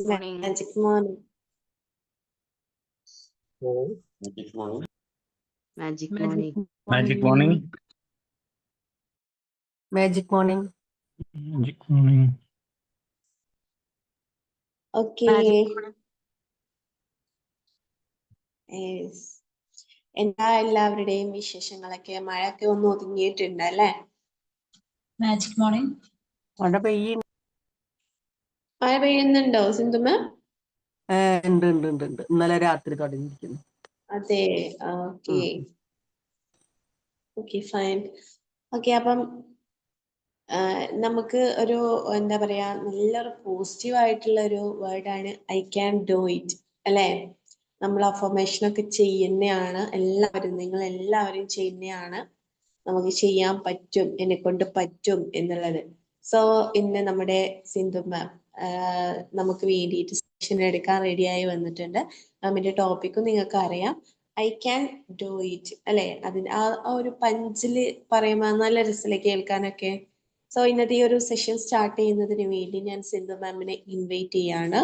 morning. Magic morning. Magic morning. Magic morning. Magic morning. Magic morning. Magic morning. Okay. Magic morning. Yes. എന്താ എല്ലാവരുടെയും വിശേഷങ്ങളൊക്കെ മഴയൊക്കെ ഒന്ന് ഒതുങ്ങിയിട്ടുണ്ട് അല്ലേ Magic morning. മഴ പെയ്യും മഴ പെയ്യുന്നുണ്ടോ സിന്ധുമ ഉണ്ട് ഉണ്ട് ഉണ്ട് ഉണ്ട്. ഇന്നലെ രാത്രി തുടങ്ങിയിരിക്കുന്നു. അതെ. ഓക്കെ. Okay fine. ഓക്കെ അപ്പം നമുക്ക് ഒരു എന്താ പറയാ നല്ലൊരു പോസിറ്റീവ് ആയിട്ടുള്ള ഒരു വേർഡാണ് ഐ ക്യാൻ ഡു ഇറ്റ്. അല്ലേ? നമ്മൾ അഫർമേഷൻ ഒക്കെ ചെയ്യുന്നതാണ് എല്ലാവരും നിങ്ങൾ എല്ലാവരും ചെയ്യുന്നതാണ് നമുക്ക് ചെയ്യാൻ പറ്റും എന്നെ കൊണ്ട് പറ്റും എന്നുള്ളത്. സോ ഇന്ന് നമ്മുടെ സിന്ധു മാം നമുക്ക് വേണ്ടിയിട്ട് സെഷൻ എടുക്കാൻ റെഡിയായി വന്നിട്ടുണ്ട്. മാമിന്റെ ടോപ്പിക്കും നിങ്ങൾക്ക് അറിയാം ഐ ക്യാൻ ഡു ഇറ്റ് അല്ലെ? അതിന് ആ ഒരു പഞ്ചിൽ പറയുമ്പോൾ നല്ല രസത്തിൽ കേൾക്കാനൊക്കെ? സോ ഇന്നത്തെ ഈ ഒരു സെഷൻ സ്റ്റാർട്ട് ചെയ്യുന്നതിന് വേണ്ടി ഞാൻ സിന്ധു മാമിനെ ഇൻവൈറ്റ് ചെയ്യാണ്.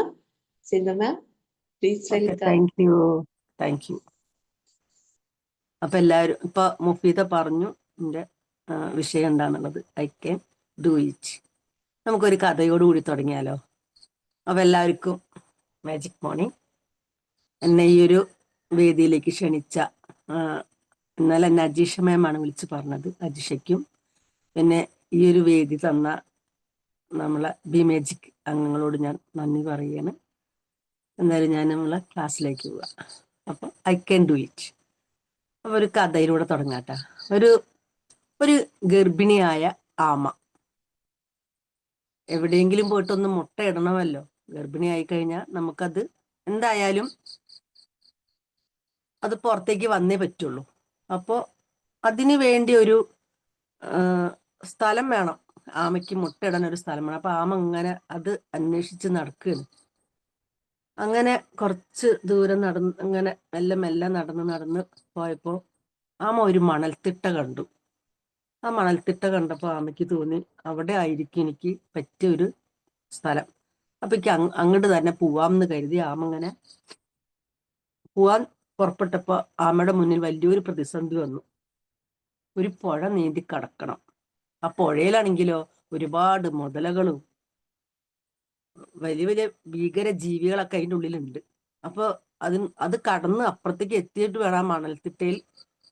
Sindhu ma'am please welcome thank you അപ്പൊ എല്ലാവരും ഇപ്പൊ മുഫീദ പറഞ്ഞു എന്റെ വിഷയം എന്താണെന്നുള്ളത് ഐ ക്യാൻ ഡു ഇറ്റ് നമുക്കൊരു കഥയോടുകൂടി തുടങ്ങിയാലോ? അപ്പൊ എല്ലാവർക്കും മാജിക് മോർണിംഗ് എന്നെ ഈ ഒരു വേദിയിലേക്ക് ക്ഷണിച്ച എന്നാൽ എന്നെ അജീഷ മാമാണ് വിളിച്ച് പറഞ്ഞത്. അജിഷയ്ക്കും പിന്നെ ഈ ഒരു വേദി തന്ന നമ്മളെ ബി മാജിക് അംഗങ്ങളോട് ഞാൻ നന്ദി പറയുകയാണ് എന്തായാലും ഞാൻ നമ്മളെ ക്ലാസ്സിലേക്ക് പോവുക അപ്പം ഐ ക്യാൻ ഡു ഇറ്റ് അപ്പൊ ഒരു കഥയിലൂടെ തുടങ്ങാട്ടാ. ഒരു ഒരു ഗർഭിണിയായ ആമ. എവിടെയെങ്കിലും പോയിട്ടൊന്ന് മുട്ട ഇടണമല്ലോ. ഗർഭിണിയായി കഴിഞ്ഞാൽ നമുക്കത് എന്തായാലും അത് പുറത്തേക്ക് വന്നേ പറ്റുള്ളൂ. അപ്പോ അതിന് വേണ്ടി ഒരു സ്ഥലം വേണം. ആമയ്ക്ക് മുട്ടയിടാൻ ഒരു സ്ഥലം വേണം. അപ്പൊ ആമ അങ്ങനെ അത് അന്വേഷിച്ച് നടക്കുകയാണ് അങ്ങനെ കുറച്ച് ദൂരം നടന്ന് അങ്ങനെ മെല്ലെ മെല്ലെ നടന്ന് നടന്ന് പോയപ്പോ ആമ ഒരു മണൽത്തിട്ട കണ്ടു. ആ മണൽത്തിട്ട കണ്ടപ്പോൾ ആമയ്ക്ക് തോന്നി അവിടെ ആയിരിക്കും എനിക്ക് പറ്റിയ ഒരു സ്ഥലം. അപ്പൊ എനിക്ക് അങ്ങോട്ട് തന്നെ പോവാം എന്ന് കരുതി ആമ അങ്ങനെ പോവാൻ പുറപ്പെട്ടപ്പോ ആമയുടെ മുന്നിൽ വലിയൊരു പ്രതിസന്ധി വന്നു. ഒരു പുഴ നീന്തി കടക്കണം. ആ പുഴയിലാണെങ്കിലോ ഒരുപാട് മുതലകളും വലിയ വലിയ ഭീകര ജീവികളൊക്കെ അതിന്റെ ഉള്ളിലുണ്ട്. അപ്പൊ അത് അത് കടന്ന് അപ്പുറത്തേക്ക് എത്തിയിട്ട് വേണം ആ മണൽത്തിട്ടയിൽ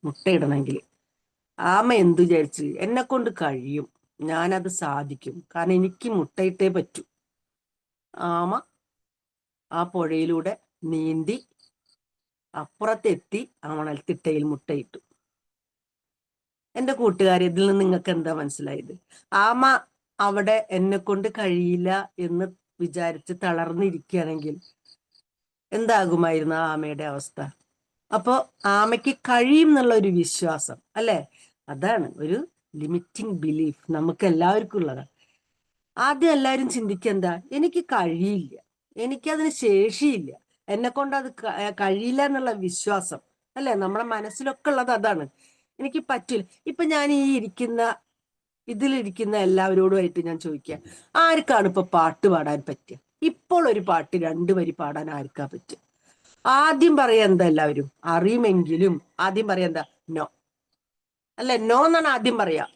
മുട്ടയിടണമെങ്കിൽ. ആമ എന്തു വിചാരിച്ച്? എന്നെ കൊണ്ട് കഴിയും. ഞാനത് സാധിക്കും. കാരണം എനിക്ക് മുട്ടയിട്ടേ പറ്റൂ. ആമ ആ പുഴയിലൂടെ നീന്തി അപ്പുറത്തെത്തി ആ മണൽത്തിട്ടയിൽ മുട്ടയിട്ടു. എന്റെ കൂട്ടുകാർ ഇതിൽ നിന്ന് നിങ്ങൾക്ക് എന്താ മനസ്സിലായത്? ആമ അവിടെ എന്നെ കൊണ്ട് കഴിയില്ല എന്ന് വിചാരിച്ച് തളർന്നിരിക്കുകയാണെങ്കിൽ എന്താകുമായിരുന്നു ആ ആമയുടെ അവസ്ഥ? അപ്പോ ആമയ്ക്ക് കഴിയും എന്നുള്ള ഒരു വിശ്വാസം അല്ലെ? അതാണ് ഒരു ലിമിറ്റിംഗ് ബിലീഫ് നമുക്ക് എല്ലാവർക്കും ഉള്ളതാണ് ആദ്യം എല്ലാവരും ചിന്തിക്കുക എന്താ എനിക്ക് കഴിയില്ല. എനിക്കതിന് ശേഷിയില്ല. എന്നെ കൊണ്ട് അത് കഴിയില്ല എന്നുള്ള വിശ്വാസം. അല്ലെ? നമ്മുടെ മനസ്സിലൊക്കെ ഉള്ളത് അതാണ്. എനിക്ക് പറ്റില്ല. ഇപ്പൊ ഞാൻ ഈ ഇരിക്കുന്ന ഇതിലിരിക്കുന്ന എല്ലാവരോടുമായിട്ട് ഞാൻ ചോദിക്കുക ആർക്കാണ് ഇപ്പൊ പാട്ട് പാടാൻ പറ്റുക? ഇപ്പോൾ ഒരു പാട്ട് രണ്ടു വരി പാടാൻ ആർക്കാ പറ്റുക? ആദ്യം പറയാ എന്താ എല്ലാവരും? അറിയുമെങ്കിലും ആദ്യം പറയാ എന്താ? നോ അല്ലെ? നോ എന്നാണ് ആദ്യം പറയാ.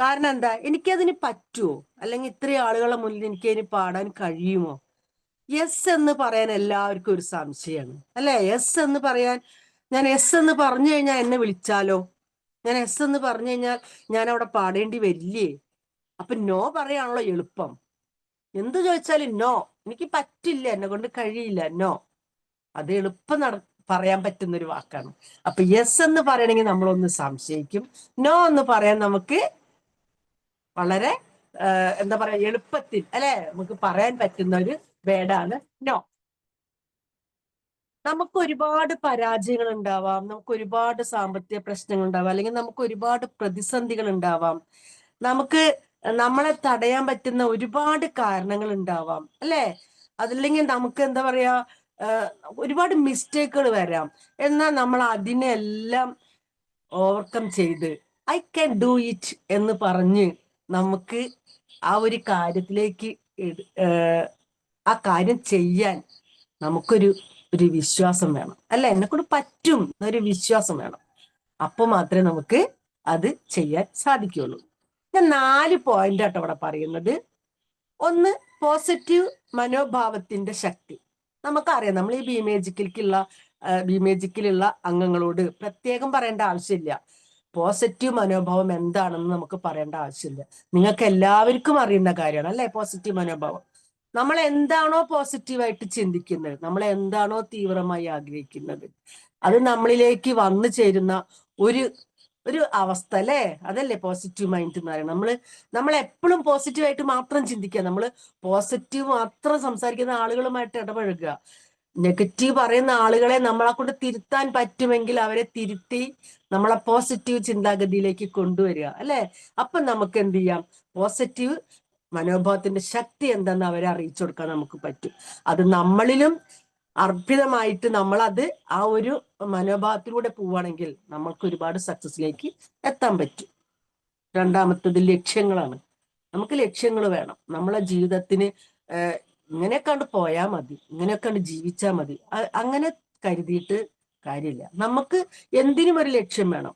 കാരണം എന്താ? എനിക്കതിന് പറ്റുമോ അല്ലെങ്കിൽ ഇത്രയും ആളുകളെ മുന്നിൽ എനിക്ക് അതിന് പാടാൻ കഴിയുമോ? യെസ് എന്ന് പറയാൻ എല്ലാവർക്കും ഒരു സംശയമാണ്. അല്ലെ? യെസ് എന്ന് പറയാൻ ഞാൻ എസ് എന്ന് പറഞ്ഞു കഴിഞ്ഞാൽ എന്നെ വിളിച്ചാലോ? ഞാൻ എസ് എന്ന് പറഞ്ഞു കഴിഞ്ഞാൽ ഞാൻ അവിടെ പാടേണ്ടി വരില്ലേ? അപ്പൊ നോ പറയാണല്ലോ എളുപ്പം. എന്ത് ചോദിച്ചാലും നോ. എനിക്ക് പറ്റില്ല. എന്നെ കൊണ്ട് കഴിയില്ല. നോ. അത് എളുപ്പം നട പറയാൻ പറ്റുന്ന ഒരു വാക്കാണ്. അപ്പൊ യെസ് എന്ന് പറയണമെങ്കിൽ നമ്മളൊന്ന് സംശയിക്കും. നോ എന്ന് പറയാൻ നമുക്ക് വളരെ എന്താ പറയാ എളുപ്പത്തിൽ അല്ലെ? നമുക്ക് പറയാൻ പറ്റുന്ന ഒരു വേഡാണ് നോ നമുക്ക് ഒരുപാട് പരാജയങ്ങൾ ഉണ്ടാവാം. നമുക്ക് ഒരുപാട് സാമ്പത്തിക പ്രശ്നങ്ങൾ ഉണ്ടാവാം. അല്ലെങ്കിൽ നമുക്ക് ഒരുപാട് പ്രതിസന്ധികൾ ഉണ്ടാവാം. നമുക്ക് നമ്മളെ തടയാൻ പറ്റുന്ന ഒരുപാട് കാരണങ്ങൾ ഉണ്ടാവാം. അല്ലെ? അതല്ലെങ്കിൽ നമുക്ക് എന്താ പറയാ ഒരുപാട് മിസ്റ്റേക്കുകൾ വരാം. എന്നാൽ നമ്മൾ അതിനെല്ലാം ഓവർകം ചെയ്ത് ഐ ക്യാൻ ഡു ഇറ്റ് എന്ന് പറഞ്ഞ് നമുക്ക് ആ ഒരു കാര്യത്തിലേക്ക് ആ കാര്യം ചെയ്യാൻ നമുക്കൊരു ഒരു വിശ്വാസം വേണം. അല്ല? എന്നെ കൊണ്ട് പറ്റും. എന്നൊരു വിശ്വാസം വേണം. അപ്പോൾ മാത്രമേ നമുക്ക് അത് ചെയ്യാൻ സാധിക്കുകയുള്ളൂ. ഞാൻ നാല് പോയിന്റ് ആട്ടോ അവിടെ പറയുന്നത്. ഒന്ന് പോസിറ്റീവ് മനോഭാവത്തിന്റെ ശക്തി. നമുക്കറിയാം. നമ്മൾ ഈ ബിമേജിക്കിലേക്കുള്ള ബിമേജിക്കിലുള്ള അംഗങ്ങളോട് പ്രത്യേകം പറയേണ്ട ആവശ്യമില്ല. പോസിറ്റീവ് മനോഭാവം എന്താണെന്ന് നമുക്ക് പറയേണ്ട ആവശ്യമില്ല. നിങ്ങൾക്ക് എല്ലാവർക്കും അറിയുന്ന കാര്യമാണ് അല്ലെ? പോസിറ്റീവ് മനോഭാവം. നമ്മൾ എന്താണോ പോസിറ്റീവായിട്ട് ചിന്തിക്കുന്നത് നമ്മൾ എന്താണോ തീവ്രമായി ആഗ്രഹിക്കുന്നത് അത് നമ്മളിലേക്ക് വന്നു ചേരുന്ന ഒരു ഒരു അവസ്ഥ അല്ലേ? അതല്ലേ പോസിറ്റീവ് മൈൻഡ് എന്ന് പറയുന്നത്. നമ്മൾ നമ്മൾ എപ്പോഴും പോസിറ്റീവായിട്ട് മാത്രം ചിന്തിക്കുക. നമ്മൾ പോസിറ്റീവ് മാത്രം സംസാരിക്കുന്ന ആളുകളുമായിട്ട് ഇടപഴകുക. നെഗറ്റീവ് പറയുന്ന ആളുകളെ നമ്മളെ കൊണ്ട് തിരുത്താൻ പറ്റുമെങ്കിൽ അവരെ തിരുത്തി നമ്മളെ പോസിറ്റീവ് ചിന്താഗതിയിലേക്ക് കൊണ്ടുവരിക. അല്ലെ? അപ്പൊ നമുക്ക് എന്ത് ചെയ്യാം? പോസിറ്റീവ് മനോഭാവത്തിന്റെ ശക്തി എന്തെന്ന് അവരെ അറിയിച്ചു കൊടുക്കാൻ നമുക്ക് പറ്റും. അത് നമ്മളിലും അർപ്പിതമായിട്ട് നമ്മൾ അത് ആ ഒരു മനോഭാവത്തിലൂടെ പോവുകയാണെങ്കിൽ നമ്മൾക്ക് ഒരുപാട് സക്സസിലേക്ക് എത്താൻ പറ്റും. രണ്ടാമത്തത് ലക്ഷ്യങ്ങളാണ്. നമുക്ക് ലക്ഷ്യങ്ങൾ വേണം. നമ്മളെ ജീവിതത്തിന് ഇങ്ങനെ കണ്ട് പോയാൽ മതി. ഇങ്ങനെയൊക്കെ കണ്ട് ജീവിച്ചാൽ മതി അങ്ങനെ കരുതിയിട്ട് കാര്യമില്ല. നമുക്ക് എന്തിനും ഒരു ലക്ഷ്യം വേണം.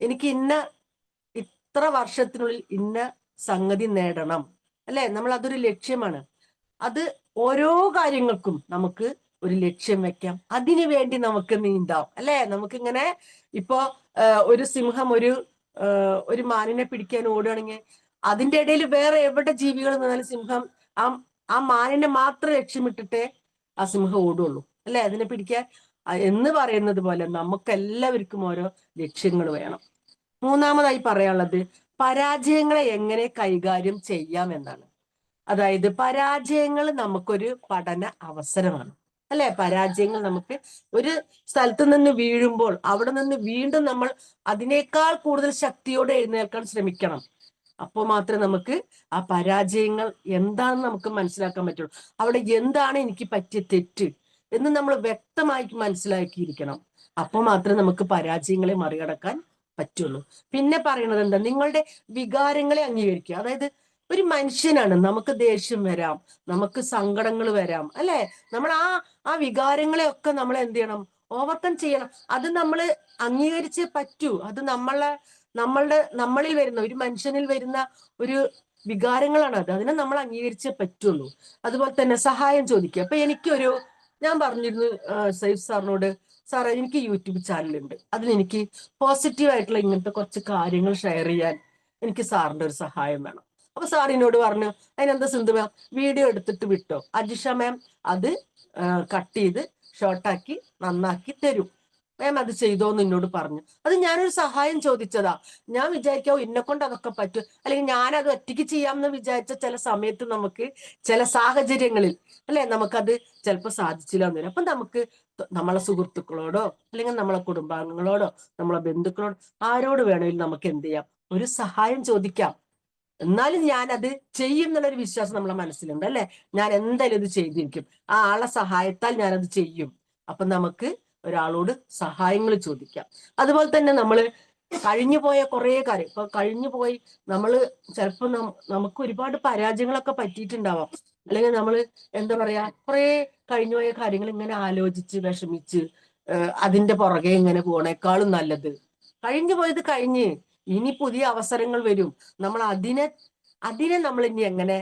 എനിക്ക് ഇന്ന ഇത്ര വർഷത്തിനുള്ളിൽ ഇന്ന സംഗതി നേടണം. അല്ലെ? നമ്മൾ അതൊരു ലക്ഷ്യമാണ്. അത് ഓരോ കാര്യങ്ങൾക്കും നമുക്ക് ഒരു ലക്ഷ്യം വെക്കാം. അതിനു വേണ്ടി നമുക്ക് നീന്താം. അല്ലെ? നമുക്കിങ്ങനെ ഇപ്പോ ഒരു സിംഹം ഒരു ഒരു മാനിനെ പിടിക്കാൻ ഓടുകയാണെങ്കിൽ അതിന്റെ ഇടയിൽ വേറെ എവിടെ ജീവികൾ നിന്നാലും സിംഹം ആ ആ മാനിനെ മാത്രം ലക്ഷ്യമിട്ടിട്ടേ ആ സിംഹം ഓടുള്ളൂ അല്ലെ? അതിനെ പിടിക്കാൻ എന്ന് പറയുന്നത് പോലെ നമുക്ക് എല്ലാവർക്കും ഓരോ ലക്ഷ്യങ്ങൾ വേണം. മൂന്നാമതായി പറയാനുള്ളത് പരാജയങ്ങളെ എങ്ങനെ കൈകാര്യം ചെയ്യാം എന്നാണ്. അതായത് പരാജയങ്ങൾ നമുക്കൊരു പഠന അവസരമാണ്. അല്ലെ? പരാജയങ്ങൾ നമുക്ക് ഒരു സ്ഥലത്ത് നിന്ന് വീഴുമ്പോൾ അവിടെ നിന്ന് വീണ്ടും നമ്മൾ അതിനേക്കാൾ കൂടുതൽ ശക്തിയോടെ എഴുന്നേൽക്കാൻ ശ്രമിക്കണം. അപ്പോൾ മാത്രമേ നമുക്ക് ആ പരാജയങ്ങൾ എന്താണെന്ന് നമുക്ക് മനസ്സിലാക്കാൻ പറ്റുള്ളൂ. അവിടെ എന്താണ് എനിക്ക് പറ്റിയ തെറ്റ് എന്ന് നമ്മൾ വ്യക്തമായി മനസ്സിലാക്കിയിരിക്കണം. അപ്പോൾ മാത്രമേ നമുക്ക് പരാജയങ്ങളെ മറികടക്കാൻ പറ്റുള്ളൂ. പിന്നെ പറയുന്നത് എന്താ? നിങ്ങളുടെ വികാരങ്ങളെ അംഗീകരിക്കുക. അതായത് ഒരു മനുഷ്യനാണ്. നമുക്ക് ദേഷ്യം വരാം. നമുക്ക് സങ്കടങ്ങൾ വരാം. അല്ലെ? നമ്മൾ ആ ആ വികാരങ്ങളെ ഒക്കെ നമ്മൾ എന്ത് ചെയ്യണം? ഓവർകം ചെയ്യണം. അത് നമ്മൾ അംഗീകരിച്ചേ പറ്റൂ. അത് നമ്മളെ നമ്മളുടെ നമ്മളിൽ വരുന്ന ഒരു മനുഷ്യനിൽ വരുന്ന ഒരു വികാരങ്ങളാണ് അത്. അതിനെ നമ്മൾ അംഗീകരിച്ചേ പറ്റുള്ളൂ. അതുപോലെ തന്നെ സഹായം ചോദിക്കുക. അപ്പൊ എനിക്കൊരു ഞാൻ പറഞ്ഞിരുന്നു സൈഫ് സാറിനോട് സാറേ എനിക്ക് യൂട്യൂബ് ചാനലുണ്ട്. അതിൽ എനിക്ക് പോസിറ്റീവ് ആയിട്ടുള്ള ഇങ്ങനത്തെ കുറച്ച് കാര്യങ്ങൾ ഷെയർ ചെയ്യാൻ എനിക്ക് സാറിന്റെ ഒരു സഹായം വേണം. അപ്പൊ സാറിനോട് പറഞ്ഞു അതിനെന്താ സിന്ധു മാം വീഡിയോ എടുത്തിട്ട് വിട്ടോ. അജിഷ മാം അത് കട്ട് ചെയ്ത് ഷോർട്ടാക്കി നന്നാക്കി തരും. മാം അത് ചെയ്തോന്ന് എന്നോട് പറഞ്ഞു. അത് ഞാനൊരു സഹായം ചോദിച്ചതാ. ഞാൻ വിചാരിക്കാവോ എന്നെ കൊണ്ട് അതൊക്കെ പറ്റും. അല്ലെങ്കിൽ ഞാനത് ഒറ്റയ്ക്ക് ചെയ്യാമെന്ന് വിചാരിച്ച ചില സമയത്ത് നമുക്ക് ചില സാഹചര്യങ്ങളിൽ അല്ലെ നമുക്കത് ചിലപ്പോൾ സാധിച്ചില്ല എന്ന് വരും. അപ്പൊ നമുക്ക് നമ്മളെ സുഹൃത്തുക്കളോടോ അല്ലെങ്കിൽ നമ്മളെ കുടുംബാംഗങ്ങളോടോ നമ്മളെ ബന്ധുക്കളോടോ ആരോട് വേണമെങ്കിലും നമുക്ക് എന്ത് ചെയ്യാം? ഒരു സഹായം ചോദിക്കാം. എന്നാലും ഞാൻ അത് ചെയ്യും എന്നുള്ളൊരു വിശ്വാസം നമ്മളെ മനസ്സിലുണ്ട് അല്ലെ? ഞാൻ എന്തായാലും ഇത് ചെയ്തിരിക്കും. ആ ആളെ സഹായത്താൽ അത് ചെയ്യും. അപ്പൊ നമുക്ക് ഒരാളോട് സഹായങ്ങൾ ചോദിക്കാം. അതുപോലെ തന്നെ നമ്മൾ കഴിഞ്ഞു പോയ കുറേ കാര്യം. ഇപ്പൊ കഴിഞ്ഞു പോയി നമ്മൾ ചിലപ്പോൾ നമുക്ക് ഒരുപാട് പരാജയങ്ങളൊക്കെ പറ്റിയിട്ടുണ്ടാവാം. അല്ലെങ്കിൽ നമ്മൾ എന്താ പറയാ കുറെ കഴിഞ്ഞു പോയ കാര്യങ്ങൾ ഇങ്ങനെ ആലോചിച്ച് വിഷമിച്ച് അതിന്റെ പുറകെ ഇങ്ങനെ പോണേക്കാളും നല്ലത്. കഴിഞ്ഞു പോയത് കഴിഞ്ഞ് ഇനി പുതിയ അവസരങ്ങൾ വരും. നമ്മൾ അതിനെ അതിനെ നമ്മൾ ഇനി എങ്ങനെ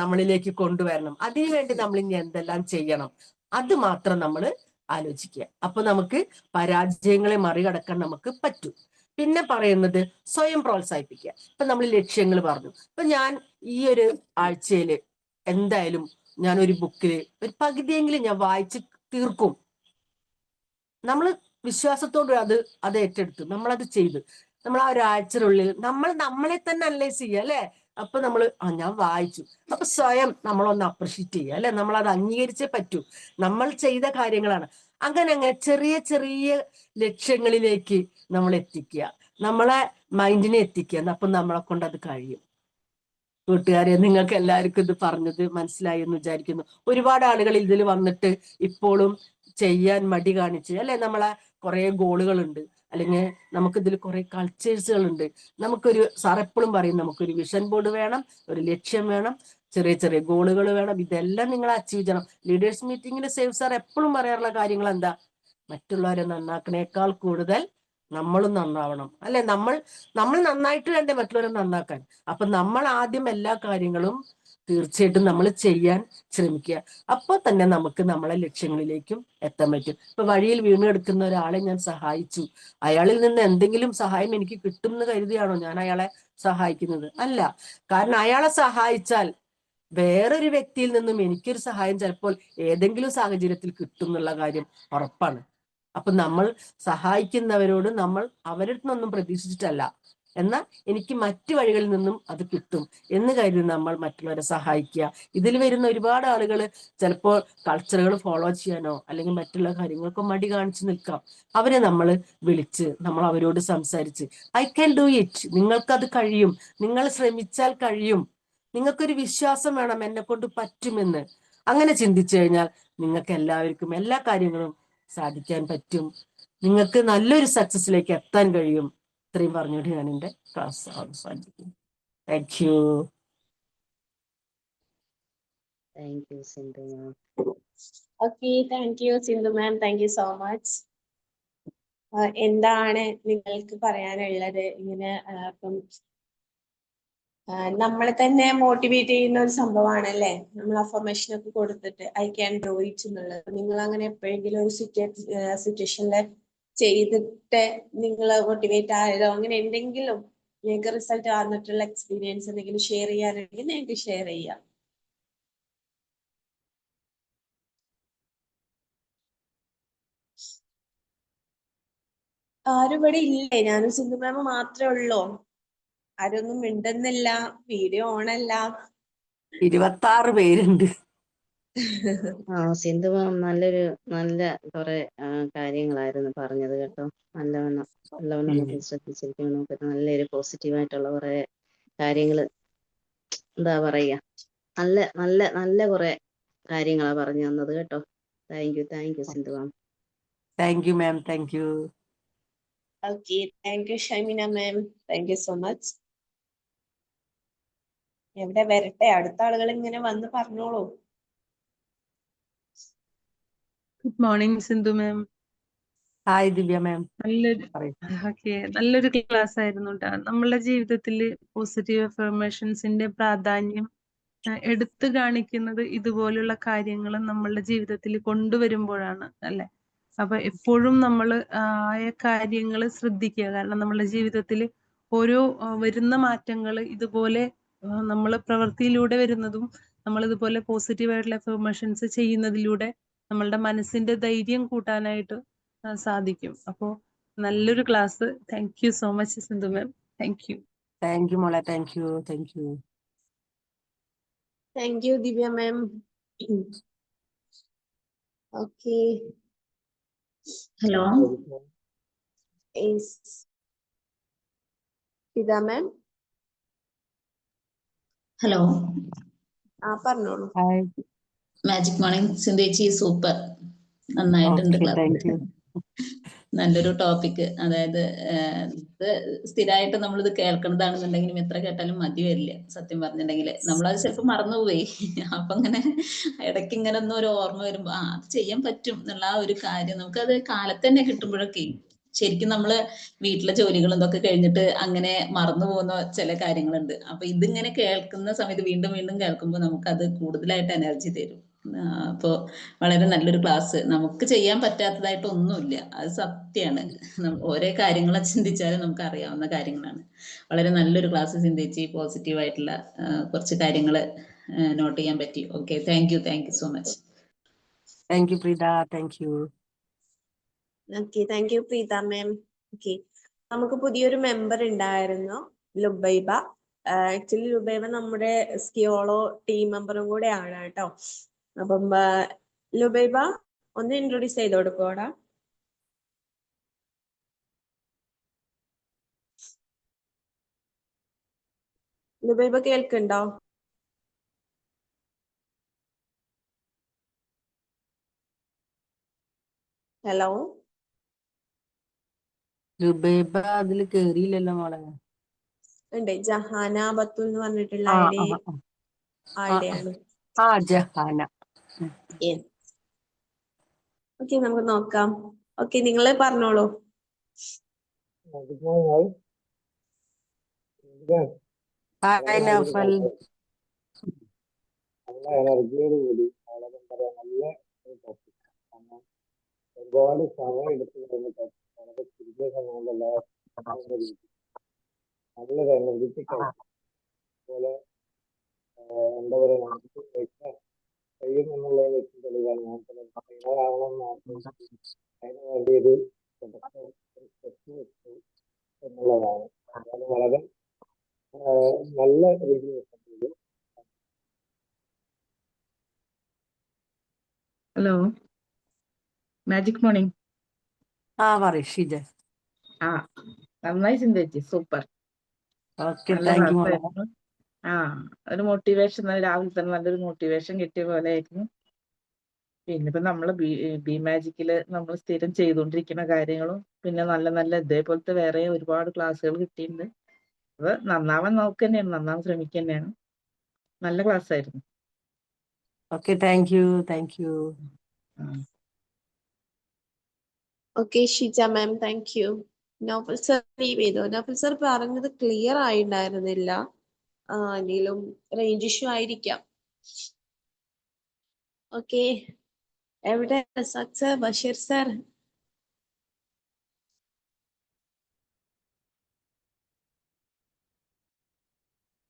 നമ്മളിലേക്ക് കൊണ്ടുവരണം? അതിനുവേണ്ടി നമ്മൾ ഇനി എന്തെല്ലാം ചെയ്യണം? അത് മാത്രം നമ്മൾ ആലോചിക്കുക. അപ്പൊ നമുക്ക് പരാജയങ്ങളെ മറികടക്കാൻ നമുക്ക് പറ്റും. പിന്നെ പറയുന്നത് സ്വയം പ്രോത്സാഹിപ്പിക്കുക. ഇപ്പൊ നമ്മൾ ലക്ഷ്യങ്ങൾ പറഞ്ഞു. ഇപ്പൊ ഞാൻ ഈ ഒരു ആഴ്ചയിൽ എന്തായാലും ഞാൻ ഒരു ബുക്കിൽ ഒരു പകുതിയെങ്കിലും ഞാൻ വായിച്ച് തീർക്കും. നമ്മൾ വിശ്വാസത്തോടെ അത് അത് ഏറ്റെടുത്തു. നമ്മളത് ചെയ്തു. നമ്മൾ ആ ഒരാഴ്ചയുള്ളിൽ നമ്മൾ നമ്മളെ തന്നെ അനലൈസ് ചെയ്യുക അല്ലെ? അപ്പൊ നമ്മൾ ആ ഞാൻ വായിച്ചു. അപ്പൊ സ്വയം നമ്മളൊന്ന് അപ്രിഷിയേറ്റ് ചെയ്യുക അല്ലെ? നമ്മൾ അത് അംഗീകരിച്ചേ പറ്റൂ. നമ്മൾ ചെയ്ത കാര്യങ്ങളാണ്. അങ്ങനെ അങ്ങനെ ചെറിയ ചെറിയ ലക്ഷ്യങ്ങളിലേക്ക് നമ്മൾ എത്തിക്കുക. നമ്മളെ മൈൻഡിനെ എത്തിക്കുക. അപ്പൊ നമ്മളെ കൊണ്ട് അത് കഴിയും. കൂട്ടുകാരെ നിങ്ങൾക്ക് എല്ലാവർക്കും ഇത് പറഞ്ഞത് മനസ്സിലായി എന്ന് വിചാരിക്കുന്നു. ഒരുപാട് ആളുകൾ ഇതിൽ വന്നിട്ട് ഇപ്പോഴും ചെയ്യാൻ മടി കാണിച്ച് അല്ലെ? നമ്മളെ കുറെ ഗോളുകളുണ്ട് അല്ലെങ്കിൽ നമുക്ക് ഇതിൽ കുറെ കൾച്ചേഴ്സുകൾ ഉണ്ട് നമുക്കൊരു സാർ എപ്പോഴും പറയും നമുക്കൊരു വിഷൻ ബോർഡ് വേണം ഒരു ലക്ഷ്യം വേണം ചെറിയ ചെറിയ ഗോളുകൾ വേണം. ഇതെല്ലാം നിങ്ങൾ അച്ചീവ് ചെയ്യണം. ലീഡേഴ്സ് മീറ്റിംഗിൽ സേവ് സാർ എപ്പോഴും പറയാറുള്ള കാര്യങ്ങൾ എന്താ മറ്റുള്ളവരെ നന്നാക്കണേക്കാൾ കൂടുതൽ നമ്മളും നന്നാവണം. അല്ലെ? നമ്മൾ നമ്മൾ നന്നായിട്ട് വേണ്ടേ മറ്റുള്ളവരെ നന്നാക്കാൻ. അപ്പൊ നമ്മൾ ആദ്യം എല്ലാ കാര്യങ്ങളും തീർച്ചയായിട്ടും നമ്മൾ ചെയ്യാൻ ശ്രമിക്കുക. അപ്പോൾ തന്നെ നമുക്ക് നമ്മളെ ലക്ഷ്യങ്ങളിലേക്കും എത്താൻ പറ്റും. ഇപ്പൊ വഴിയിൽ വീണ് കിടക്കുന്ന ഒരാളെ ഞാൻ സഹായിച്ചു. അയാളിൽ നിന്ന് എന്തെങ്കിലും സഹായം എനിക്ക് കിട്ടും എന്ന് കരുതിയാണോ ഞാൻ അയാളെ സഹായിക്കുന്നത്? അല്ല. കാരണം അയാളെ സഹായിച്ചാൽ വേറൊരു വ്യക്തിയിൽ നിന്നും എനിക്കൊരു സഹായം ചിലപ്പോൾ ഏതെങ്കിലും സാഹചര്യത്തിൽ കിട്ടും എന്നുള്ള കാര്യം ഉറപ്പാണ്. അപ്പൊ നമ്മൾ സഹായിക്കുന്നവരോട് നമ്മൾ അവരിൽ നിന്നൊന്നും പ്രതീക്ഷിച്ചിട്ടല്ല. എന്നാൽ എനിക്ക് മറ്റു വഴികളിൽ നിന്നും അത് കിട്ടും. എന്ന് കരുതി നമ്മൾ മറ്റുള്ളവരെ സഹായിക്കുക. ഇതിൽ വരുന്ന ഒരുപാട് ആളുകൾ ചിലപ്പോൾ കൾച്ചറുകൾ ഫോളോ ചെയ്യാനോ അല്ലെങ്കിൽ മറ്റുള്ള കാര്യങ്ങൾക്കോ മടി കാണിച്ചു നിൽക്കാം. അവരെ നമ്മൾ വിളിച്ച് നമ്മൾ അവരോട് സംസാരിച്ച്. ഐ ക്യാൻ ഡു ഇറ്റ് നിങ്ങൾക്കത് കഴിയും. നിങ്ങൾ ശ്രമിച്ചാൽ കഴിയും. നിങ്ങൾക്കൊരു വിശ്വാസം വേണം എന്നെ കൊണ്ട് പറ്റുമെന്ന്. അങ്ങനെ ചിന്തിച്ചു കഴിഞ്ഞാൽ നിങ്ങൾക്ക് എല്ലാവർക്കും എല്ലാ കാര്യങ്ങളും സാധിക്കാൻ പറ്റും. നിങ്ങൾക്ക് നല്ലൊരു സക്സസിലേക്ക് എത്താൻ കഴിയും. ഇത്രയും പറഞ്ഞുകൊണ്ട് ഞാൻ എന്റെ ക്ലാസ് അവസാനിപ്പിക്കുന്നു. Thank you thank you Sindhu okay thank you Sindhu ma'am thank you so much എന്താണ് നിങ്ങൾക്ക് പറയാനുള്ളത്? ഇങ്ങനെ ഇപ്പം ആ, നമ്മളെ തന്നെ മോട്ടിവേറ്റ് ചെയ്യുന്ന ഒരു സംഭവമാണ് സംഭവമാണല്ലേ? നമ്മൾ അഫർമേഷൻ ഒക്കെ കൊടുത്തിട്ട് ഐ ക്യാൻ ഡ്രോ ഇറ്റ് എന്നുള്ളത്. നിങ്ങൾ അങ്ങനെ എപ്പോഴെങ്കിലും ഒരു സിറ്റുവേഷനിൽ ചെയ്തിട്ട് നിങ്ങൾ മോട്ടിവേറ്റ് ആയതോ അങ്ങനെ എന്തെങ്കിലും നിങ്ങൾക്ക് റിസൾട്ട് വന്നിട്ടുള്ള എക്സ്പീരിയൻസ് എന്തെങ്കിലും ഷെയർ ചെയ്യാനുണ്ടെങ്കിൽ നിങ്ങൾക്ക് ഷെയർ ചെയ്യാം. ആരും ഇവിടെ ഇല്ലേ? ഞാനും സിന്ധു മാമ മാത്രമേ ഉള്ളൂ? ആരൊന്നും മിണ്ടുന്നില്ല വീഡിയോ ഓണല്ല. ഇരുപത്തി ആറ് പേരുണ്ട്. ആ സിന്ധു മാം നല്ലൊരു നല്ല കുറെ കാര്യങ്ങളായിരുന്നു പറഞ്ഞത് കേട്ടോ. നല്ലവണ്ണം നല്ലവണ്ണം. നമുക്ക് ശ്രദ്ധിച്ചിരിക്കണം നമുക്ക് നല്ലൊരു പോസിറ്റീവായിട്ടുള്ള കുറെ കാര്യങ്ങൾ എന്താ പറയുക നല്ല നല്ല നല്ല കുറെ കാര്യങ്ങളാ പറഞ്ഞു തന്നത് കേട്ടോ. Thank you thank you Sindhu ma'am. Thank you ma'am thank you okay thank you Shymina ma'am thank you so much എവിടെ വരട്ടെ? അടുത്ത ആളുകൾ ഇങ്ങനെ വന്ന് പറഞ്ഞോളൂ. Good morning Sindhu ma'am hi Divya ma'am നല്ലൊരു ഓക്കെ നല്ലൊരു ക്ലാസ് ആയിരുന്നു കേട്ടോ നമ്മളുടെ ജീവിതത്തിൽ പോസിറ്റീവ് അഫർമേഷൻസിന്റെ പ്രാധാന്യം എടുത്തു കാണിക്കുന്നത് ഇതുപോലുള്ള കാര്യങ്ങൾ നമ്മളുടെ ജീവിതത്തിൽ കൊണ്ടുവരുമ്പോഴാണ് അല്ലെ? അപ്പൊ എപ്പോഴും നമ്മൾ ആയ കാര്യങ്ങൾ ശ്രദ്ധിക്കുക. കാരണം നമ്മളുടെ ജീവിതത്തിൽ ഓരോ വരുന്ന മാറ്റങ്ങൾ ഇതുപോലെ നമ്മൾ പ്രവൃത്തിയിലൂടെ വരുന്നതും നമ്മൾ ഇതുപോലെ പോസിറ്റീവ് ആയിട്ടുള്ള എഫർമേഷൻസ് ചെയ്യുന്നതിലൂടെ നമ്മളുടെ മനസ്സിന്റെ ധൈര്യം കൂട്ടാനായിട്ട് സാധിക്കും. അപ്പോ നല്ലൊരു class thank you so much Sindhu ma'am thank you thank you മോളെ. Thank you thank you thank you Divya ma'am okay hello Pitha ma'am hello ആ പറഞ്ഞോളൂ. ഹായ് മാജിക് മോർണിംഗ് സിന്ധേച്ചി സൂപ്പർ നന്നായിട്ടുണ്ട് നല്ലൊരു ടോപ്പിക് അതായത് ഇത് സ്ഥിരമായിട്ട് നമ്മളിത് കേൾക്കുന്നതാണെന്നുണ്ടെങ്കിലും എത്ര കേട്ടാലും മതി വരില്ല. സത്യം പറഞ്ഞിട്ടുണ്ടെങ്കിൽ. നമ്മളത് ചിലപ്പോൾ മറന്നുപോയി. അപ്പൊ ഇങ്ങനെ ഇടയ്ക്ക് ഇങ്ങനെ ഒന്നും ഒരു ഓർമ്മ വരുമ്പോ ആ അത് ചെയ്യാൻ പറ്റും എന്നുള്ള ആ ഒരു കാര്യം. നമുക്കത് കാലത്ത് തന്നെ കിട്ടുമ്പോഴൊക്കെ ശരിക്കും നമ്മൾ വീട്ടിലെ ജോലികളും ഇതൊക്കെ കഴിഞ്ഞിട്ട് അങ്ങനെ മറന്നു പോകുന്ന ചില കാര്യങ്ങളുണ്ട്. അപ്പൊ ഇതിങ്ങനെ കേൾക്കുന്ന സമയത്ത് വീണ്ടും വീണ്ടും കേൾക്കുമ്പോൾ നമുക്ക് നമുക്കത് കൂടുതലായിട്ട് എനർജി തരും. അപ്പോൾ അപ്പോ വളരെ നല്ലൊരു ക്ലാസ് നമുക്ക് ചെയ്യാൻ പറ്റാത്തതായിട്ട് ഒന്നുമില്ല. അത് സത്യമാണ്. ഓരോ കാര്യങ്ങളെ ചിന്തിച്ചാലും നമുക്ക് അറിയാവുന്ന കാര്യങ്ങളാണ്. വളരെ നല്ലൊരു ക്ലാസ് ചിന്തിച്ച് പോസിറ്റീവ് ആയിട്ടുള്ള കുറച്ച് കാര്യങ്ങൾ നോട്ട് ചെയ്യാൻ പറ്റി. Okay thank you thank you so much thank you Preetha thank you okay thank you Preetha ma'am okay നമുക്ക് പുതിയൊരു മെമ്പർ ഉണ്ടായിരുന്നു ലുബൈബ. ആക്ച്വലി ലുബൈബ നമ്മുടെ സ്കിയോളോ ടീം മെമ്പറും കൂടെ ആണ് കേട്ടോ. അപ്പം ലുബൈബ ഒന്ന് ഇൻട്രൊഡ്യൂസ് ചെയ്ത് കൊടുക്കോടാ ലുബൈബ കേൾക്കുന്നുണ്ടോ ഹലോ ലുബൈബ അതിൽ കേറിയില്ലല്ലോ മോളെ. ഉണ്ട്. ജഹാനാബത്തു എന്ന് പറഞ്ഞിട്ടുള്ള ആ ആ ആ. ആരുടെയാണ് ആ ജഹാന. ഓക്കെ നമുക്ക് നോക്കാം. ഓക്കെ നിങ്ങളെ പറഞ്ഞോളൂ. ഹായ് നൗഫൽ എനർജിയോട് കൂടി ഒരുപാട് സമയം എടുത്തു വളരെ ചുരുങ്ങിയ സമയം കൊണ്ട് എല്ലാവരും നല്ലൊരു എനർജറ്റിക് അതുപോലെ എന്താ പറയാ നമുക്ക് വെക്കാൻ കഴിയും എന്നുള്ളതിന് ഏറ്റവും തെളിവാണ് ഞാൻ തന്നെ ട്രെയിനറാവണമെന്ന് അതിന് വേണ്ടി ഒരു സ്റ്റെപ്പ് വെച്ചു എന്നുള്ളതാണ്. അതാണ് വളരെ നല്ല രീതിയിൽ ഹലോ. മാജിക് മോർണിംഗ് ആ പറയ് ഷിജ. ആ നന്നായി ചിന്തിച്ചു. സൂപ്പർ. ഓക്കെ ആ ഒരു മോട്ടിവേഷൻ രാവിലെ തന്നെ നല്ലൊരു മോട്ടിവേഷൻ കിട്ടിയ പോലെ ആയിരുന്നു. പിന്നെ ഇപ്പൊ നമ്മൾ ബി ബി മാജിക്കിൽ നമ്മൾ സ്ഥിരം ചെയ്തുകൊണ്ടിരിക്കുന്ന കാര്യങ്ങളും പിന്നെ നല്ല നല്ല ഇതേപോലത്തെ വേറെ ഒരുപാട് ക്ലാസ്സുകൾ കിട്ടിയിട്ടുണ്ട്. അപ്പൊ നന്നാവാൻ നോക്കുക തന്നെയാണ് നന്നാവാൻ ശ്രമിക്കുക തന്നെയാണ്. നല്ല ക്ലാസ് ആയിരുന്നു okay thank you thank you. Okay Shija ma'am thank you Noval sir leave ചെയ്തു നോവൽ സർ പറഞ്ഞത് ക്ലിയർ ആയിണ്ടായിരുന്നില്ല എന്തെങ്കിലും റേഞ്ച് ഇഷ്യൂ ആയിരിക്കാം. ഓക്കെ എവിടെ? റസാഖ് സർ ബഷീർ സർ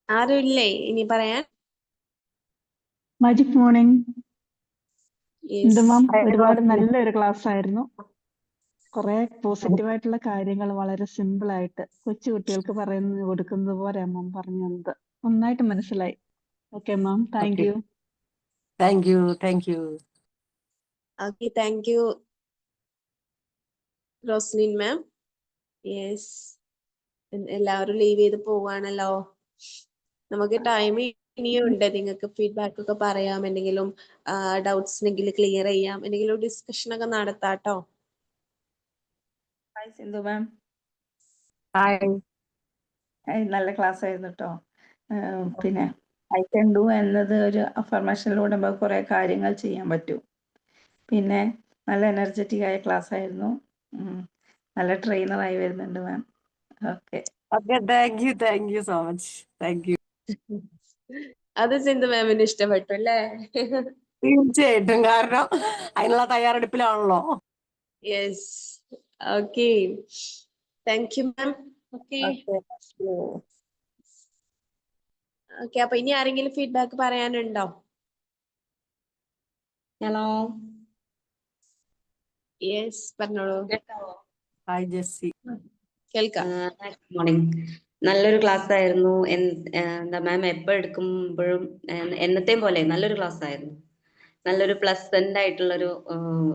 ആരും ഇല്ലേ? ഇനി പറയാൻ? Magic morning. ഒരുപാട് നല്ലൊരു ക്ലാസ് ആയിരുന്നു. കുറെ പോസിറ്റീവ് ആയിട്ടുള്ള കാര്യങ്ങൾ വളരെ സിമ്പിൾ ആയിട്ട് കൊച്ചു കുട്ടികൾക്ക് പറയുന്ന കൊടുക്കുന്നത് പോലെ അമ്മ പറഞ്ഞു തന്നത്. നന്നായിട്ട് മനസ്സിലായി. Okay ma'am. Thank. You. Thank you thank you. Okay thank you. Roslin ma'am. Yes. എല്ലാവരും ലീവ് ചെയ്ത് പോവാണല്ലോ. നമുക്ക് ടൈം ഇനിയും ഉണ്ട് നിങ്ങൾക്ക് ഫീഡ്ബാക്ക് ഒക്കെ പറയാം എന്തെങ്കിലും ഡൗട്ട്സ് ഉണ്ടെങ്കിൽ ക്ലിയർ ചെയ്യാം. എന്തെങ്കിലും ഡിസ്കഷൻ ഒക്കെ നടത്താട്ടോ. ഹായ് സിന്ധു മാം ഹായ് നല്ല ക്ലാസ് ആയിരുന്നു കേട്ടോ പിന്നെ ഐ കൺ ഡു എന്നത് ഒരു അഫർമേഷനിലൂടെ നമുക്ക് കുറെ കാര്യങ്ങൾ ചെയ്യാൻ പറ്റും. പിന്നെ നല്ല എനർജറ്റിക് ആയ ക്ലാസ് ആയിരുന്നു നല്ല ട്രെയിനറായി വരുന്നുണ്ട് ma'am okay okay thank you thank you so much thank you അത് സിന്ധു മാമിന് ഇഷ്ടപ്പെട്ടു അല്ലേ? തീർച്ചയായിട്ടും. കാരണം അതിനുള്ള തയ്യാറെടുപ്പിലാണല്ലോ. Yes okay thank you ma'am okay okay അപ്പൊ ഇനി ആരെങ്കിലും ഫീഡ്ബാക്ക് പറയാനുണ്ടോ? ഹലോ യെസ് പറഞ്ഞോളൂ. ഹായ് ജെസ്സി കേൾക്കാം. ഗുഡ് മോർണിംഗ് നല്ലൊരു ക്ലാസ് ആയിരുന്നു. എന്താ മാം എപ്പോൾ എടുക്കുമ്പോഴും എന്നത്തെയും പോലെ നല്ലൊരു ക്ലാസ് ആയിരുന്നു. നല്ലൊരു പ്ലസന്റ് ആയിട്ടുള്ളൊരു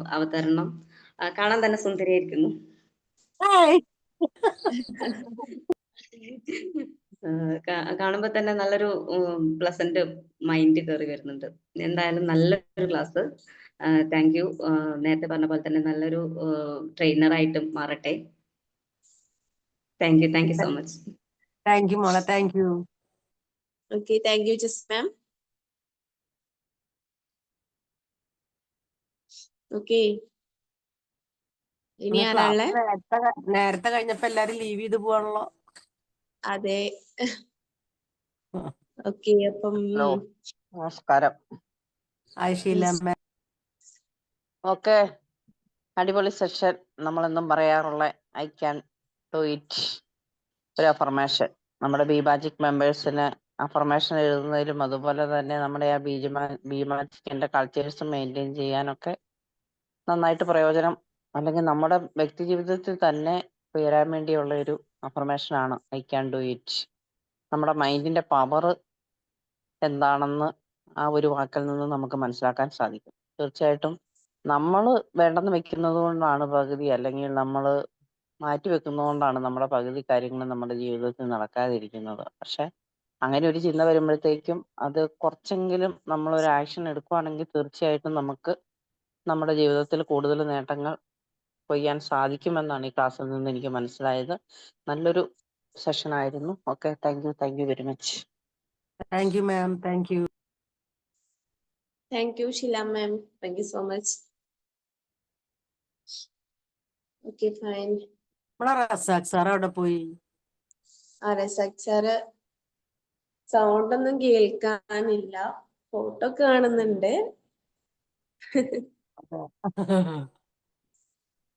അവതരണം. കാണാൻ തന്നെ സുന്ദരിയായിരിക്കുന്നു. കാണുമ്പോ തന്നെ നല്ലൊരു പ്ലസന്റ് മൈൻഡ് കയറി വരുന്നുണ്ട്. എന്തായാലും നല്ലൊരു ക്ലാസ്. താങ്ക് യു നേരത്തെ പറഞ്ഞ പോലെ തന്നെ നല്ലൊരു ട്രെയിനർ ആയിട്ടും മാറട്ടെ. Thank you thank you so much thank you മോള thank you okay thank you Jess ma'am okay ഇനി ആരാളെ നേരത്തെ കഴിഞ്ഞപ്പോ എല്ലാരും ലീവ് ചെയ്ത് പോവാണല്ലോ. അതെ. ഓക്കെ അപ്പം നമസ്കാരം. ആയിഷീലമ്മ ഷീല ഓക്കെ അടിപൊളി സെഷൻ നമ്മളെന്നും പറയാറുള്ള ഐ ക്യാൻ ഡു ഇറ്റ്. ഒരു അഫർമേഷൻ. നമ്മുടെ ബി മാജിക് മെമ്പേഴ്സിന് അഫർമേഷൻ എഴുതുന്നതിലും അതുപോലെ തന്നെ നമ്മുടെ ആ ബീജമാ ബി മാജിക്കിന്റെ കൾച്ചേഴ്സ് മെയിന്റെയിൻ ചെയ്യാനൊക്കെ നന്നായിട്ട് പ്രയോജനം അല്ലെങ്കിൽ നമ്മുടെ വ്യക്തി ജീവിതത്തിൽ തന്നെ ഉയരാൻ വേണ്ടിയുള്ള ഒരു അഫർമേഷൻ ആണ് ഐ ക്യാൻ ഡു ഇറ്റ് നമ്മുടെ മൈൻഡിന്റെ പവർ എന്താണെന്ന് ആ ഒരു വാക്കിൽ നിന്ന് നമുക്ക് മനസ്സിലാക്കാൻ സാധിക്കും. തീർച്ചയായിട്ടും നമ്മൾ വേണ്ടെന്ന് വെക്കുന്നത് കൊണ്ടാണ് പകുതി അല്ലെങ്കിൽ നമ്മൾ മാറ്റി വെക്കുന്നതുകൊണ്ടാണ് നമ്മുടെ പകുതി കാര്യങ്ങൾ നമ്മുടെ ജീവിതത്തിൽ നടക്കാതിരിക്കുന്നത്. പക്ഷെ അങ്ങനെ ഒരു ചിന്ത വരുമ്പോഴത്തേക്കും അത് കുറച്ചെങ്കിലും നമ്മൾ ഒരു ആക്ഷൻ എടുക്കുകയാണെങ്കിൽ തീർച്ചയായിട്ടും നമുക്ക് നമ്മുടെ ജീവിതത്തിൽ കൂടുതൽ നേട്ടങ്ങൾ കൊയ്യാൻ സാധിക്കുമെന്നാണ് ഈ ക്ലാസ്സിൽ നിന്ന് എനിക്ക് മനസ്സിലായത്. നല്ലൊരു സെഷൻ ആയിരുന്നു. Okay thank you thank you very much thank you ma'am thank you thank you Shila ma'am thank you so much okay fine നമ്മളെ റസാഖ് സാർ അവിടെ പോയി. ആ രസാക് സാറ് സൗണ്ട് ഒന്നും കേൾക്കാനില്ല. ഫോട്ടോ കാണുന്നുണ്ട്.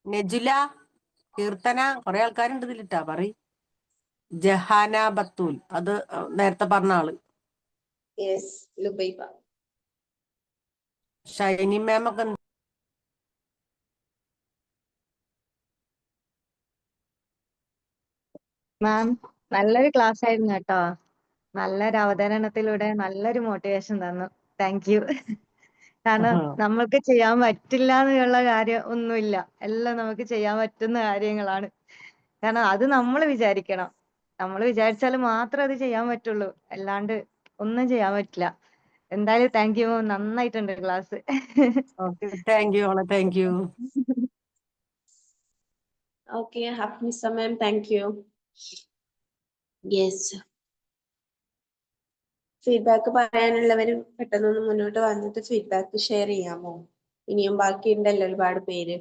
നെജുല കീർത്തന കുറെ ആൾക്കാരുണ്ട് ഇതിലിട്ടാ പറ ജഹാന ബത്തൂൽ അത് നേരത്തെ പറഞ്ഞ ആൾ. ഷൈനി മാം ഒക്കെ. മാം നല്ലൊരു ക്ലാസ് ആയിരുന്നു കേട്ടോ. നല്ലൊരു അവതരണത്തിലൂടെ നല്ലൊരു മോട്ടിവേഷൻ തന്നു. Thank you. കാരണം നമ്മൾക്ക് ചെയ്യാൻ പറ്റില്ല എന്നുള്ള കാര്യം ഒന്നുമില്ല. എല്ലാം നമുക്ക് ചെയ്യാൻ പറ്റുന്ന കാര്യങ്ങളാണ്. കാരണം അത് നമ്മൾ വിചാരിക്കണം. നമ്മൾ വിചാരിച്ചാൽ മാത്രമേ അത് ചെയ്യാൻ പറ്റുള്ളൂ. അല്ലാണ്ട് ഒന്നും ചെയ്യാൻ പറ്റില്ല. എന്തായാലും താങ്ക് യു നന്നായിട്ടുണ്ട് class okay thank you thank you okay Hafnisa ma'am thank you yes feedback പറയാനുള്ളവർ പെട്ടെന്നൊന്ന് മുന്നോട്ട് വന്നിട്ട് ഫീഡ്ബാക്ക് ഷെയർ ചെയ്യാമോ ഇനിയും ബാക്കിയുണ്ടല്ലോ ഒരുപാട് പേര്.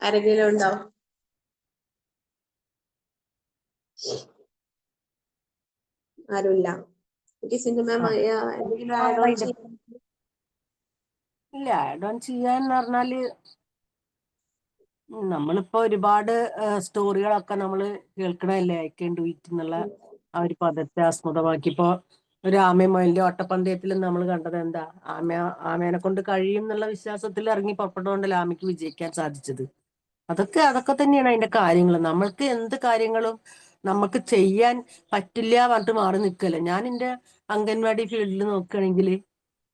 ആരെങ്കിലും ഉണ്ടോ? ആരുമില്ല. Okay Sindhu ma'am. എന്തെങ്കിലും ആ, ആഡ് ഓൺ ഇത്. ചെയ്യാൻ ഇല്ല ആഡ് ഓൺ ചെയ്യാന്ന് പറഞ്ഞാൽ നമ്മളിപ്പോ ഒരുപാട് സ്റ്റോറികളൊക്കെ നമ്മൾ കേൾക്കണല്ലേ ഐ ക്യാൻ ഡു ഇറ്റ് എന്നുള്ള ആ ഒരു പദത്തെ ആസ്പദമാക്കി ഇപ്പോ ഒരു ആമയും മൊയിലിന്റെ നമ്മൾ കണ്ടത് എന്താ? ആമ ആമേനെ കൊണ്ട് കഴിയും എന്നുള്ള വിശ്വാസത്തിൽ ഇറങ്ങി പുറപ്പെട്ടുകൊണ്ടല്ലേ ആമയ്ക്ക് വിജയിക്കാൻ സാധിച്ചത്. അതൊക്കെ അതൊക്കെ തന്നെയാണ് അതിന്റെ കാര്യങ്ങൾ നമ്മൾക്ക് എന്ത് കാര്യങ്ങളും നമുക്ക് ചെയ്യാൻ പറ്റില്ല പറഞ്ഞിട്ട് മാറി നിൽക്കല്ലേ ഞാൻ എന്റെ അംഗൻവാടി ഫീൽഡിൽ നോക്കുകയാണെങ്കിൽ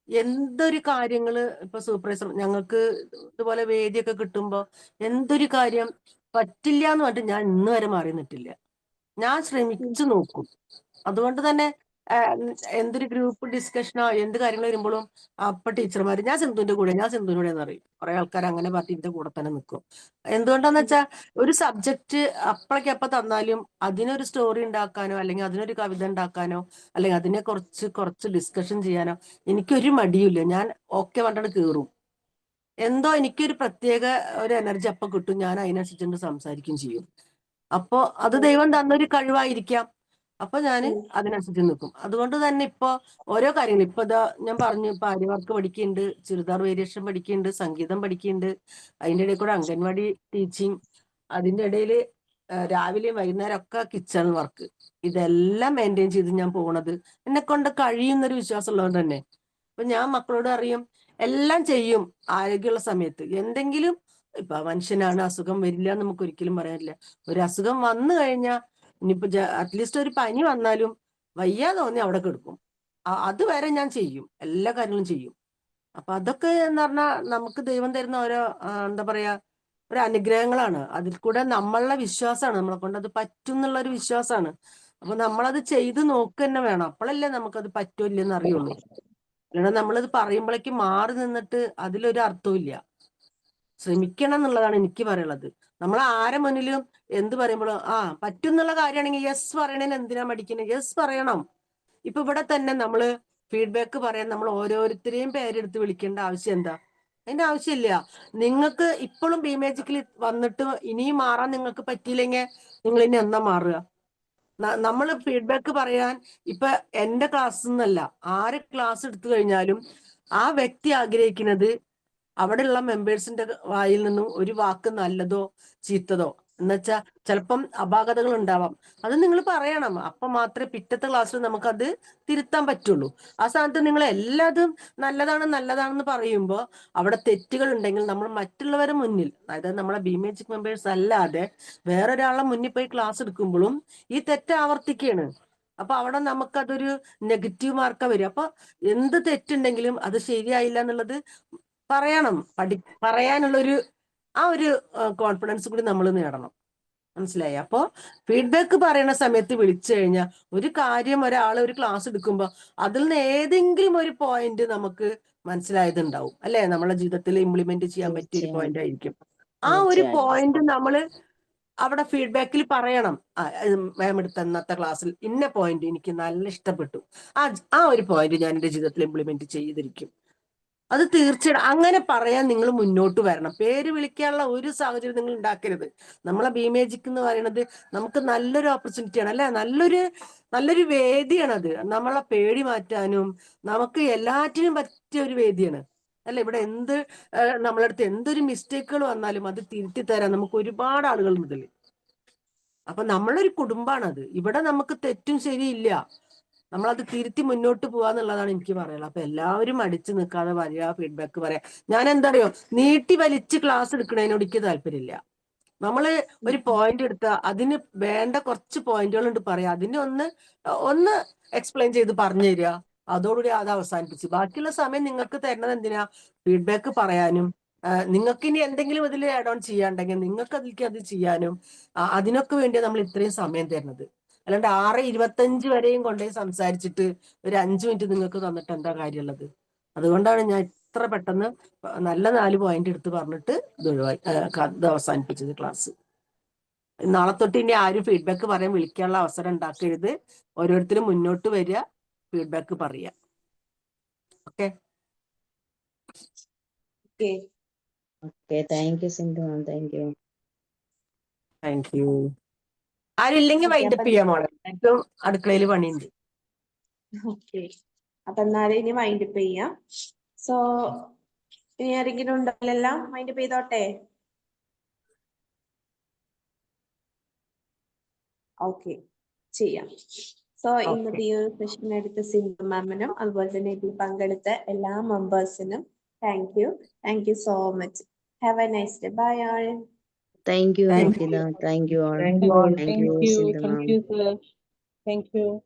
എന്തൊരു കാര്യങ്ങൾ ഇപ്പൊ സൂപ്പർവൈസർ ഞങ്ങൾക്ക് ഇതുപോലെ വേദിയൊക്കെ കിട്ടുമ്പോ എന്തൊരു കാര്യം പറ്റില്ല എന്ന് പറഞ്ഞിട്ട് ഞാൻ ഇന്ന് വരെ മാറി നിന്നിട്ടില്ല. ഞാൻ ശ്രമിച്ചു നോക്കും. അതുകൊണ്ട് തന്നെ എന്തൊരു ഗ്രൂപ്പ് ഡിസ്കഷനോ എന്ത് കാര്യങ്ങൾ വരുമ്പോഴും അപ്പൊ ടീച്ചർമാർ ഞാൻ സിന്ധുവിന്റെ കൂടെ ഞാൻ സിന്ധുവിന്റെ കൂടെ എന്ന് പറയും. കുറെ ആൾക്കാർ അങ്ങനെ പാർട്ടിന്റെ കൂടെ തന്നെ നിൽക്കും എന്തുകൊണ്ടാന്ന് വെച്ചാൽ ഒരു സബ്ജക്റ്റ് അപ്പളക്കപ്പ തന്നാലും അതിനൊരു സ്റ്റോറി ഉണ്ടാക്കാനോ അല്ലെങ്കിൽ അതിനൊരു കവിത ഉണ്ടാക്കാനോ അല്ലെങ്കിൽ അതിനെ കുറച്ച് കുറച്ച് ഡിസ്കഷൻ ചെയ്യാനോ എനിക്കൊരു മടിയില്ല ഞാൻ ഓക്കെ പറഞ്ഞിട്ട് കയറും എന്തോ എനിക്കൊരു പ്രത്യേക ഒരു എനർജി അപ്പൊ കിട്ടും. ഞാൻ അതിനനുസരിച്ചിട്ട് സംസാരിക്കുകയും ചെയ്യും. അപ്പോ അത് ദൈവം തന്നൊരു കഴിവായിരിക്കാം. അപ്പൊ ഞാൻ അതിനനുസരിച്ച് നിൽക്കും അതുകൊണ്ട് തന്നെ ഇപ്പൊ ഓരോ കാര്യങ്ങൾ ഇപ്പൊ ഇതാ ഞാൻ പറഞ്ഞു ഇപ്പൊ ആര്യവർക്ക് പഠിക്കുന്നുണ്ട് ചുരിദാർ വേരിയേഷൻ പഠിക്കുന്നുണ്ട് സംഗീതം പഠിക്കുന്നുണ്ട് അതിന്റെ ഇടയിൽ കൂടെ അംഗൻവാടി ടീച്ചിങ് അതിന്റെ ഇടയിൽ രാവിലെയും വൈകുന്നേരം ഒക്കെ കിച്ചൺ വർക്ക്. ഇതെല്ലാം മെയിന്റെയിൻ ചെയ്ത് ഞാൻ പോണത്. എന്നെ കൊണ്ട് കഴിയുന്നൊരു വിശ്വാസം ഉള്ളതുകൊണ്ട് തന്നെ. അപ്പൊ ഞാൻ മക്കളോട് അറിയും എല്ലാം ചെയ്യും ആരോഗ്യമുള്ള സമയത്ത്. എന്തെങ്കിലും ഇപ്പൊ മനുഷ്യനാണ് അസുഖം വരില്ല എന്ന് നമുക്ക് ഒരിക്കലും പറയാനില്ല. ഒരു അസുഖം വന്നു കഴിഞ്ഞാൽ ഇനിയിപ്പോ അറ്റ്ലീസ്റ്റ് ഒരു പനി വന്നാലും വയ്യാതെ തോന്നി അവിടെ കിടക്കും. അതുവരെ ഞാൻ ചെയ്യും. എല്ലാ കാര്യങ്ങളും ചെയ്യും. അപ്പൊ അതൊക്കെ എന്ന് പറഞ്ഞാൽ നമുക്ക് ദൈവം തരുന്ന ഓരോ എന്താ പറയാ ഒരു അനുഗ്രഹങ്ങളാണ്. അതിൽ കൂടെ നമ്മളുടെ വിശ്വാസമാണ് നമ്മളെ കൊണ്ട് അത് പറ്റും എന്നുള്ള ഒരു വിശ്വാസമാണ് അപ്പൊ നമ്മളത് ചെയ്ത് നോക്കുക തന്നെ വേണം. അപ്പോഴല്ലേ നമുക്കത് പറ്റൂല്ലെന്ന് അറിയുള്ളൂ. അല്ലാണ്ട് നമ്മളിത് പറയുമ്പോഴേക്ക് മാറി നിന്നിട്ട് അതിലൊരു അർത്ഥവും ഇല്ല. ശ്രമിക്കണം എന്നുള്ളതാണ് എനിക്ക് പറയാനുള്ളത്. നമ്മൾ ആരെ മുന്നിലും എന്ത് പറയുമ്പോഴും ആ പറ്റുന്നുള്ള കാര്യമാണെങ്കിൽ യെസ് പറയണേന് എന്തിനാ മടിക്കണേ? യെസ് പറയണം. ഇപ്പൊ ഇവിടെ തന്നെ നമ്മൾ ഫീഡ്ബാക്ക് പറയാൻ നമ്മൾ ഓരോരുത്തരെയും പേരെടുത്ത് വിളിക്കേണ്ട ആവശ്യം എന്താ? അതിന്റെ ആവശ്യമില്ല. നിങ്ങൾക്ക് ഇപ്പോഴും ബിമേജിക്കിൽ വന്നിട്ട് ഇനിയും മാറാൻ നിങ്ങൾക്ക് പറ്റിയില്ലെങ്കിൽ നിങ്ങൾ ഇനി എന്നാ മാറുക? നമ്മൾ ഫീഡ്ബാക്ക് പറയാൻ ഇപ്പൊ എന്റെ ക്ലാസ് എന്നല്ല ആര് ക്ലാസ് എടുത്തു കഴിഞ്ഞാലും ആ വ്യക്തി ആഗ്രഹിക്കുന്നത് അവിടെയുള്ള മെമ്പേഴ്സിന്റെ വായിൽ നിന്നും ഒരു വാക്ക് നല്ലതോ ചീത്തതോ. എന്നുവെച്ചാ ചിലപ്പം അപാകതകൾ ഉണ്ടാവാം. അത് നിങ്ങൾ പറയണം. അപ്പൊ മാത്രമേ പിറ്റത്തെ ക്ലാസ്സിൽ നമുക്കത് തിരുത്താൻ പറ്റുള്ളൂ. ആ സ്ഥാനത്ത് നിങ്ങൾ എല്ലാതും നല്ലതാണ് നല്ലതാണെന്ന് പറയുമ്പോൾ അവിടെ തെറ്റുകൾ ഉണ്ടെങ്കിൽ നമ്മൾ മറ്റുള്ളവരെ മുന്നിൽ അതായത് നമ്മളെ ബിമേജിക് മെമ്പേഴ്സ് അല്ലാതെ വേറൊരാളെ മുന്നിൽ പോയി ക്ലാസ് എടുക്കുമ്പോഴും ഈ തെറ്റ് ആവർത്തിക്കുകയാണ്. അപ്പൊ അവിടെ നമുക്കതൊരു നെഗറ്റീവ് മാർക്ക വരും. അപ്പൊ എന്ത് തെറ്റുണ്ടെങ്കിലും അത് ശരിയായില്ല എന്നുള്ളത് പറയണം. പഠി പറയാനുള്ളൊരു ആ ഒരു കോൺഫിഡൻസ് കൂടി നമ്മൾ നേടണം. മനസ്സിലായി? അപ്പോ ഫീഡ്ബാക്ക് പറയുന്ന സമയത്ത് വിളിച്ചു കഴിഞ്ഞാൽ ഒരു കാര്യം ഒരാൾ ഒരു ക്ലാസ് എടുക്കുമ്പോൾ അതിൽ നിന്ന് ഏതെങ്കിലും ഒരു പോയിന്റ് നമുക്ക് മനസ്സിലായതുണ്ടാവും. അല്ലെ? നമ്മളെ ജീവിതത്തിൽ ഇംപ്ലിമെന്റ് ചെയ്യാൻ പറ്റിയ ഒരു പോയിന്റ് ആയിരിക്കും. ആ ഒരു പോയിന്റ് നമ്മൾ അവിടെ ഫീഡ്ബാക്കിൽ പറയണം. മാം എടുത്ത അന്നത്തെ ക്ലാസ്സിൽ ഇന്ന പോയിന്റ് എനിക്ക് നല്ല ഇഷ്ടപ്പെട്ടു. ആ ആ ഒരു പോയിന്റ് ഞാൻ എന്റെ ജീവിതത്തിൽ ഇംപ്ലിമെന്റ് ചെയ്തിരിക്കും. അത് തീർച്ചയായിട്ടും അങ്ങനെ പറയാൻ നിങ്ങൾ മുന്നോട്ട് വരണം. പേര് വിളിക്കാനുള്ള ഒരു സാഹചര്യം നിങ്ങൾ ഉണ്ടാക്കരുത്. നമ്മളെ ഭീമേജിക്ക് എന്ന് പറയുന്നത് നമുക്ക് നല്ലൊരു ഓപ്പർച്യൂണിറ്റിയാണ് അല്ലെ? നല്ലൊരു നല്ലൊരു വേദിയാണ് അത്. നമ്മളെ പേടി മാറ്റാനും നമുക്ക് എല്ലാറ്റിനും പറ്റിയ ഒരു വേദിയാണ്. അല്ല? ഇവിടെ എന്ത് നമ്മളടുത്ത് എന്തൊരു മിസ്റ്റേക്കുകൾ വന്നാലും അത് തിരുത്തി തരാൻ നമുക്ക് ഒരുപാട് ആളുകൾ മുതൽ അപ്പൊ നമ്മളൊരു കുടുംബാണത്. ഇവിടെ നമുക്ക് തെറ്റും ശരിയില്ല. നമ്മളത് തിരുത്തി മുന്നോട്ട് പോവാന്നുള്ളതാണ് എനിക്ക് പറയാനുള്ളത്. അപ്പൊ എല്ലാവരും അടിച്ചു നിൽക്കാതെ വരിക ഫീഡ്ബാക്ക് പറയാം. ഞാൻ എന്താ അറിയോ നീട്ടി വലിച്ച് ക്ലാസ് എടുക്കണതിനോട് എനിക്ക് താല്പര്യമില്ല. നമ്മൾ ഒരു പോയിന്റ് എടുത്ത അതിന് വേണ്ട കുറച്ച് പോയിന്റുകൾ ഉണ്ട് പറയാ. അതിനെ ഒന്ന് ഒന്ന് എക്സ്പ്ലെയിൻ ചെയ്ത് പറഞ്ഞു തരിക. അതോടുകൂടി അത് അവസാനിപ്പിച്ചു. ബാക്കിയുള്ള സമയം നിങ്ങൾക്ക് തരുന്നത് എന്തിനാ? ഫീഡ്ബാക്ക് പറയാനും നിങ്ങൾക്ക് ഇനി എന്തെങ്കിലും ഇതിൽ ആഡ് ഓൺ ചെയ്യാണ്ടെങ്കിൽ നിങ്ങൾക്ക് അതിലേക്ക് അത് ചെയ്യാനും അതിനൊക്കെ വേണ്ടിയാണ് നമ്മൾ ഇത്രയും സമയം തരുന്നത്. അല്ലാണ്ട് ആറ് ഇരുപത്തഞ്ച് വരെയും കൊണ്ടുപോയി സംസാരിച്ചിട്ട് ഒരു അഞ്ചു മിനിറ്റ് നിങ്ങൾക്ക് തന്നിട്ട് എന്താ കാര്യമുള്ളത്? അതുകൊണ്ടാണ് ഞാൻ ഇത്ര പെട്ടെന്ന് നല്ല നാല് പോയിന്റ് എടുത്ത് പറഞ്ഞിട്ട് ഇത് ഒഴിവായി ഇത് അവസാനിപ്പിച്ചത് ക്ലാസ് നാളെ തൊട്ട് ഇനി ആരും ഫീഡ്ബാക്ക് പറയാൻ വിളിക്കാനുള്ള അവസരം ഉണ്ടാക്കരുത്. ഓരോരുത്തരും മുന്നോട്ട് വരിക ഫീഡ്ബാക്ക് പറയാ okay okay okay thank you Sindhu ma'am thank you thank you ആരില്ലെങ്കിൽ wind up ചെയ്യാം മോളെ. ഏറ്റവും അടുക്കളയിൽ പണിയുണ്ട്. ഓക്കെ അപ്പൊ എന്നാലും ഇനി വൈൻഡ് അപ്പ് ചെയ്യാം. സോ ഇനി ആരെങ്കിലും ഉണ്ടല്ലോ വൈൻഡ് അപ്പ് ചെയ്തോട്ടെ? ഓക്കെ ചെയ്യാം. സോ ഇന്നത്തെ ഈ ഒരു സെഷൻ എടുത്ത സിന്ധു മാമിനും അതുപോലെ തന്നെ ഇതിൽ പങ്കെടുത്ത എല്ലാ മെമ്പേഴ്സിനും thank you thank you so much have a nice day bye all Thank you, Thank Nikita. Thank you all. Thank you all. Thank, Thank you. Thank you. Thank you.